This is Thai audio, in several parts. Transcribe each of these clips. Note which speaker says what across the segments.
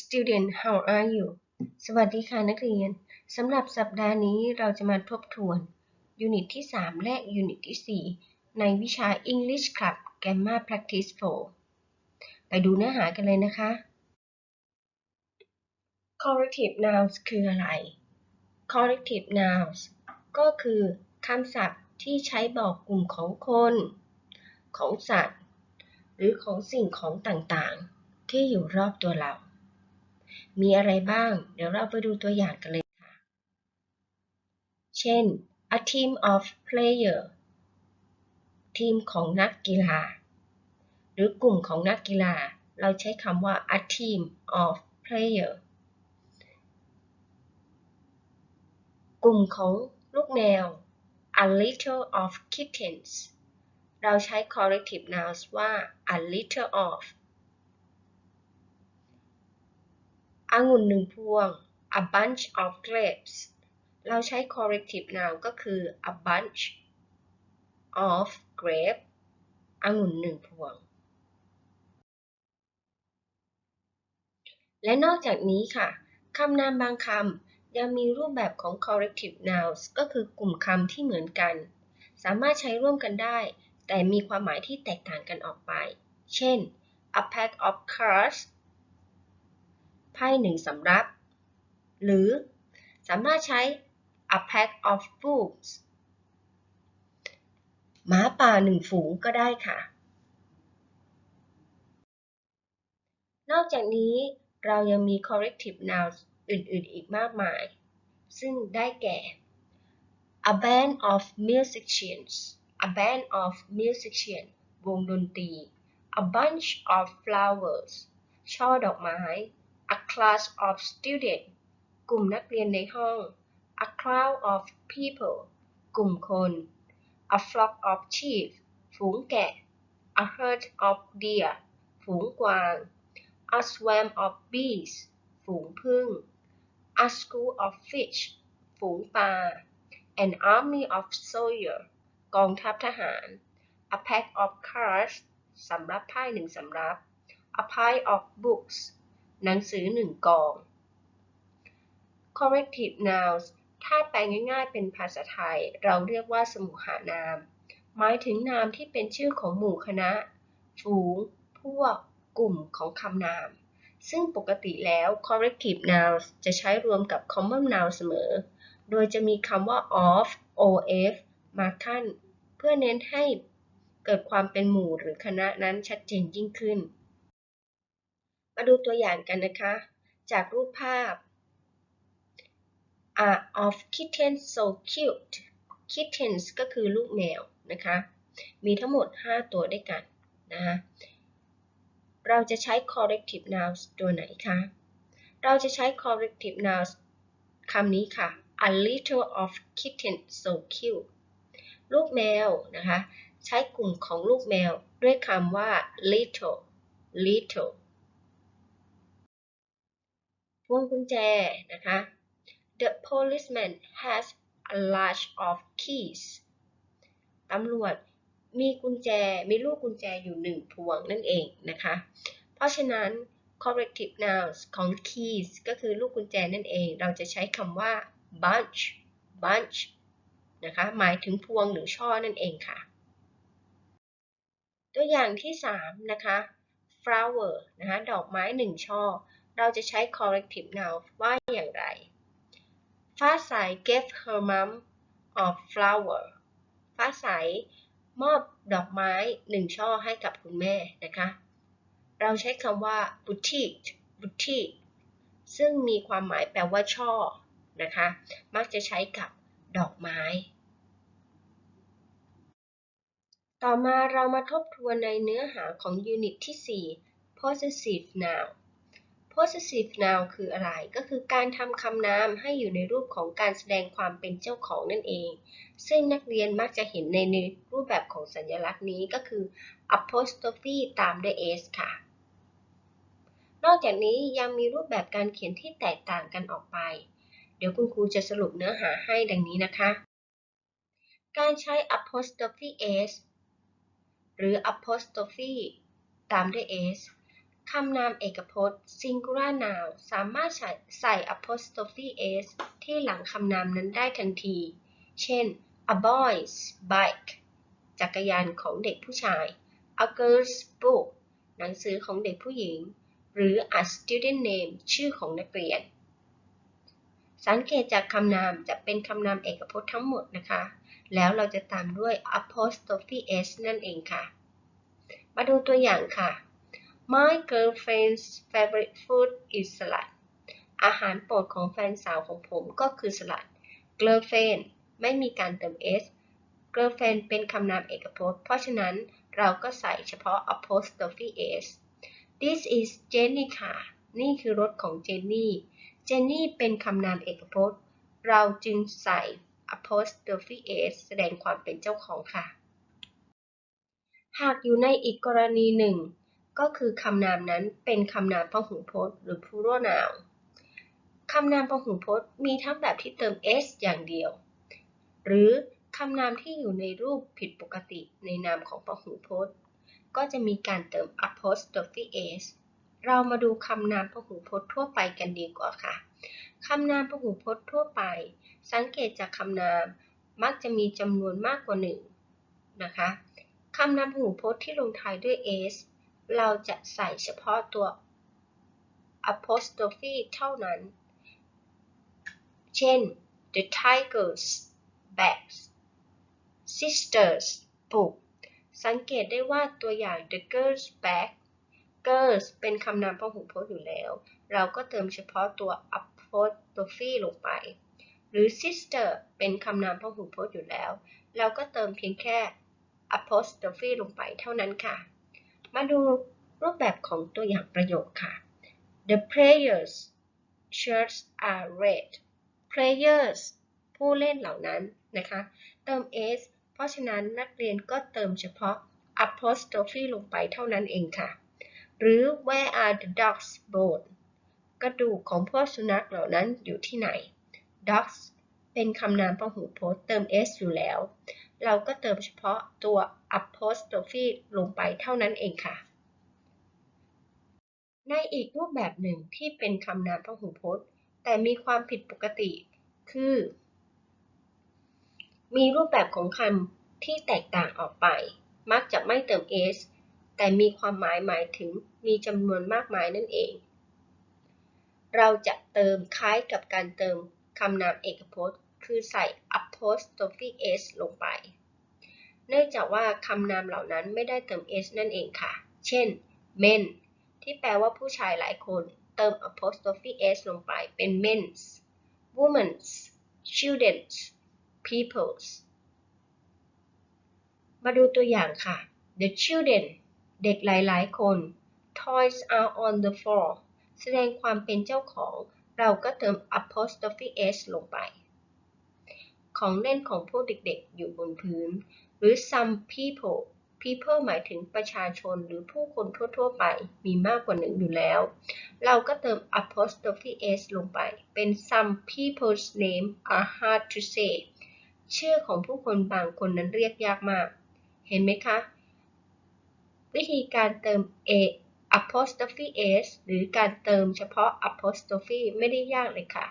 Speaker 1: student how are you สวัสดีค่ะนักเรียน สำหรับสัปดาห์นี้เราจะมาทบทวนยูนิตที่ 3 และยูนิตที่ 4 ในวิชา English Club Grammar Practice 4 ไปดูเนื้อหากันเลยนะคะ corrective nouns คืออะไร corrective nouns ก็คือคำศัพท์ที่ใช้บอกกลุ่มของคน ของสัตว์ หรือของสิ่งของต่างๆ ที่อยู่รอบตัวเรา มีอะไรบ้าง เดี๋ยวเราไปดูตัวอย่างกันเลยค่ะ เช่น a team of player ทีมของนักกีฬา หรือกลุ่มของนักกีฬา เราใช้คำว่า a team of player กลุ่มของลูกแมว a litter of kittens เราใช้ corrective nouns ว่า a litter of องุ่นหนึ่งพวง a bunch of grapes เราใช้ corrective noun ก็คือ a bunch of grape องุ่นหนึ่งพวง และนอกจากนี้ค่ะคำนามบางคำยังมีรูปแบบของ corrective nouns ก็คือกลุ่มคำที่เหมือนกัน สามารถใช้ร่วมกันได้ แต่มีความหมายที่แตกต่างกันออกไป เช่น a pack of cards ไพ่หนึ่งสำรับ หรือสามารถใช้ a pack of wolves หมาป่าหนึ่งฝูงก็ได้ค่ะ นอกจากนี้เรายังมี corrective nouns อื่นๆ อีกมากมาย ซึ่งได้แก่ a band of musicians a band of musicians วงดนตรี a bunch of flowers ช่อดอกไม้ a class of students กลุ่มนักเรียนในห้อง a crowd of people กลุ่มคน a flock of sheep ฝูงแกะ a herd of deer ฝูงกวาง a swarm of bees ฝูงผึ้ง a school of fish ฝูงปลา an army of soldiers กองทัพทหาร a pack of cards สำรับไพ่หนึ่งสำรับ a pile of books หนังสือหนึ่งกอง corrective nouns ถ้าแปลง่ายๆ เป็นภาษาไทย เราเรียกว่าสมุหานาม หมายถึงนามที่เป็นชื่อของหมู่คณะ ฝูง พวก กลุ่มของคำนาม ซึ่งปกติแล้ว corrective nouns จะใช้รวมกับ common noun เสมอ โดยจะมีคำว่า of of มาขั้น เพื่อเน้นให้เกิดความเป็นหมู่หรือคณะนั้นชัดเจนยิ่งขึ้น มาดูตัวอย่างกันนะคะ จากรูปภาพ are of kittens so cute kittens ก็คือลูกแมวนะคะ มีทั้งหมด 5 ตัวด้วยกันนะคะเราจะใช้ corrective nouns ตัวไหนคะ เราจะใช้ corrective nouns คำนี้ค่ะ a little of kittens so cute ลูกแมวนะคะ ใช้กลุ่มของลูกแมวด้วยคำว่า little little วงกุญแจนะคะ The policeman has a large of keys ตำรวจมีกุญแจมีลูกกุญแจอยู่หนึ่งพวงนั่นเองนะคะ เพราะฉะนั้น corrective nouns ของ keys ก็คือลูกกุญแจนั่นเอง เราจะใช้คำว่า bunch bunch นะคะ หมายถึงพวงหรือช่อนั่นเองค่ะ ตัวอย่างที่ 3 นะคะ flower นะคะ ดอกไม้หนึ่งช่อ เราจะใช้ corrective noun ว่าอย่างไร ฟ้าใส gave her mom of flower ฟ้าใสมอบดอกไม้หนึ่งช่อให้กับคุณแม่นะคะ เราใช้คำว่า boutique boutique ซึ่งมีความหมายแปลว่าช่อนะคะ มักจะใช้กับดอกไม้ ต่อมาเรามาทบทวนในเนื้อหาของยูนิตที่ 4 possessive noun possessive noun คืออะไร ก็คือการทำคำนามให้อยู่ในรูปของการแสดงความเป็นเจ้าของนั่นเอง ซึ่งนักเรียนมักจะเห็นในในรูปแบบของสัญลักษณ์นี้ก็คือ apostrophe ตามด้วย s ค่ะ นอกจากนี้ยังมีรูปแบบการเขียนที่แตกต่างกันออกไป เดี๋ยวคุณครูจะสรุปเนื้อหาให้ดังนี้นะคะ การใช้ apostrophe s หรือ apostrophe ตามด้วย s คำนามเอกพจน์ singular noun สามารถใส่ใส apostrophe s ที่หลังคำนามนั้นได้ทันที เช่น a boy's bike จักรยานของเด็กผู้ชาย a girl's book หนังสือของเด็กผู้หญิง หรือ a student name ชื่อของนักเรียน สังเกตจากคำนามจะเป็นคำนามเอกพจน์ทั้งหมดนะคะ แล้วเราจะตามด้วย apostrophe s นั่นเองค่ะ มาดูตัวอย่างค่ะ My girlfriend's favorite food is salad อาหารโปรดของแฟนสาวของผมก็คือสลัด girlfriend ไม่มีการเติม s girlfriend เป็นคำนามเอกพจน์ เพราะฉะนั้นเราก็ใส่เฉพาะ apostrophe s This is Jenny ค่ะ นี่คือรถของเจนนี่ เจนนี่เป็นคำนามเอกพจน์ เราจึงใส่ apostrophe s แสดงความเป็นเจ้าของค่ะ หากอยู่ในอีกกรณีหนึ่ง ก็คือคำนามนั้นเป็นคำนามพหูพจน์ หรือ plural noun คำนามพหูพจน์มีทั้งแบบที่เติม s อย่างเดียว หรือคำนามที่อยู่ในรูปผิดปกติในนามของพหูพจน์ ก็จะมีการเติม apostrophe s เรามาดูคำนามพหูพจน์ทั่วไปกันดีกว่าค่ะ คำนามพหูพจน์ทั่วไป สังเกตจากคำนามมักจะมีจำนวนมากกว่าหนึ่งนะคะ คำนามพหูพจน์ที่ลงท้ายด้วย s เราจะใส่เฉพาะตัว apostrophe เท่านั้น เช่น the tiger's bags sisters book สังเกตได้ว่าตัวอย่าง the girl's bag girls เป็นคำนามพหูพจน์อยู่แล้ว เราก็เติมเฉพาะตัว apostrophe ลงไป หรือ sister เป็นคำนามพหูพจน์อยู่แล้ว เราก็เติมเพียงแค่ apostrophe ลงไปเท่านั้นค่ะ มาดูรูปแบบของตัวอย่างประโยคค่ะ The players shirts are red players ผู้เล่นเหล่านั้นนะคะ เติม s เพราะฉะนั้นนักเรียนก็เติมเฉพาะ apostrophe ลงไปเท่านั้นเองค่ะ หรือ where are the dogs bone กระดูกของพวกสุนัขเหล่านั้นอยู่ที่ไหน dogs เป็นคำนามพหูพจน์เติม s อยู่แล้ว เราก็เติมเฉพาะตัว apostrophe ลงไปเท่านั้นเองค่ะ ในอีกรูปแบบหนึ่งที่เป็นคำนามพหูพจน์ แต่มีความผิดปกติ คือ มีรูปแบบของคำที่แตกต่างออกไป มักจะไม่เติม s แต่มีความหมายหมายถึงมีจำนวนมากมายนั่นเอง เราจะเติมคล้ายกับการเติม คำนามเอกพจน์ คือใส่ apostrophe s ลงไป เนื่องจากว่าคำนามเหล่านั้นไม่ได้เติม s นั่นเองค่ะ เช่น men ที่แปลว่าผู้ชายหลายคนเติม apostrophe s ลงไปเป็น men's women's children's people's มาดูตัวอย่างค่ะ the children เด็กหลายๆ คน toys are on the floor แสดงความเป็นเจ้าของ เราก็เติม apostrophe s ลงไป ของเล่นของพวกเด็กๆ อยู่บนพื้น หรือ some people people หมายถึงประชาชนหรือผู้คนทั่วๆ ไปมีมากกว่าหนึ่งอยู่แล้ว เราก็เติม apostrophe s ลงไป เป็น some people's name are hard to say ชื่อของผู้คนบางคนนั้นเรียกยากมาก เห็นไหมคะ วิธีการเติม a apostrophe s หรือการเติมเฉพาะ apostrophe ไม่ได้ยากเลยค่ะ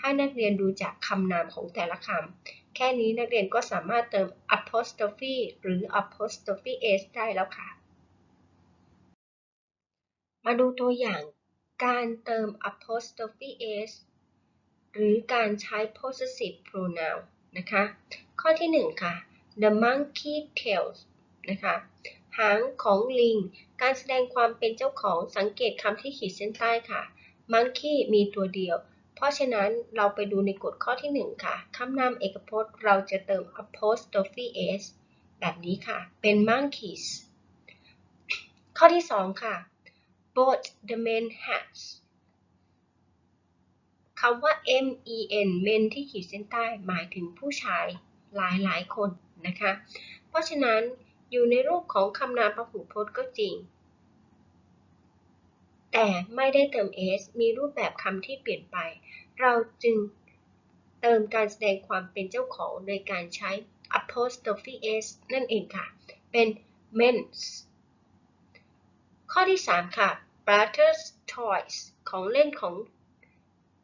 Speaker 1: ให้นักเรียนดูจากคำนามของแต่ละคำ แค่นี้นักเรียนก็สามารถเติม apostrophe หรือ apostrophe s ได้แล้วค่ะ มาดูตัวอย่างการเติม apostrophe s หรือการใช้ possessive pronoun นะคะ ข้อที่ 1 ค่ะ the monkey tails นะคะ หางของลิง การแสดงความเป็นเจ้าของสังเกตคำที่ขีดเส้นใต้ค่ะ monkey มีตัวเดียว เพราะฉะนั้นเราไปดูในกฎข้อที่ 1 ค่ะ คำนามเอกพจน์เราจะเติม apostrophe s แบบนี้ค่ะ เป็น monkeys ข้อที่ 2 ค่ะ both the men hats คำว่า men men ที่ขีดเส้นใต้หมายถึงผู้ชายหลายหลายคนนะคะ เพราะฉะนั้น อยู่ในรูปของคำนามพหูพจน์ก็จริง แต่ไม่ได้เติม s มีรูปแบบคำที่เปลี่ยนไป เราจึงเติมการแสดงความเป็นเจ้าของโดยการใช้ apostrophe s นั่นเองค่ะ เป็น men's ข้อที่ 3 ค่ะ brothers toys ของเล่นของ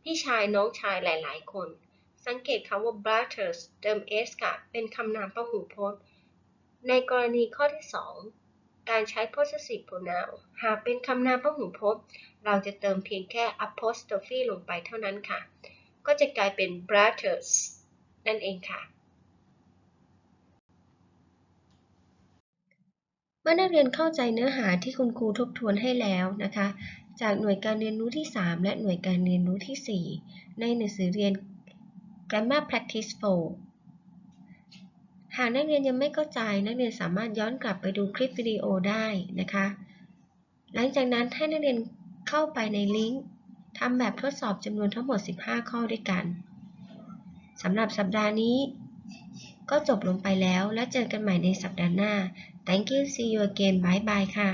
Speaker 1: พี่ชายน้องชายหลาย ๆ คน สังเกตคำว่า brothers เติม s ค่ะ เป็นคำนามพหูพจน์ ในกรณีข้อที่ 2 การใช้ possessive pronoun หากเป็นคำนามพหูพจน์ เราจะเติมเพียงแค่ apostrophe ลงไปเท่านั้นค่ะ ก็จะกลายเป็น brothers นั่นเองค่ะ เมื่อนักเรียนเข้าใจเนื้อหาที่คุณครูทบทวนให้แล้วนะคะ จากหน่วยการเรียนรู้ที่ 3 และหน่วยการเรียนรู้ที่ 4 ในหนังสือเรียน Grammar Practice 4 หากนักเรียนยังไม่เข้าใจนักเรียนสามารถย้อนกลับไปดูคลิปวิดีโอได้นะคะ หลังจากนั้นให้นักเรียนเข้าไปในลิงก์ทำแบบทดสอบจำนวนทั้งหมด 15 ข้อด้วยกันสำหรับสัปดาห์นี้ ก็จบลงไปแล้วแล้วเจอกันใหม่ในสัปดาห์หน้า Thank you see you again bye bye ค่ะ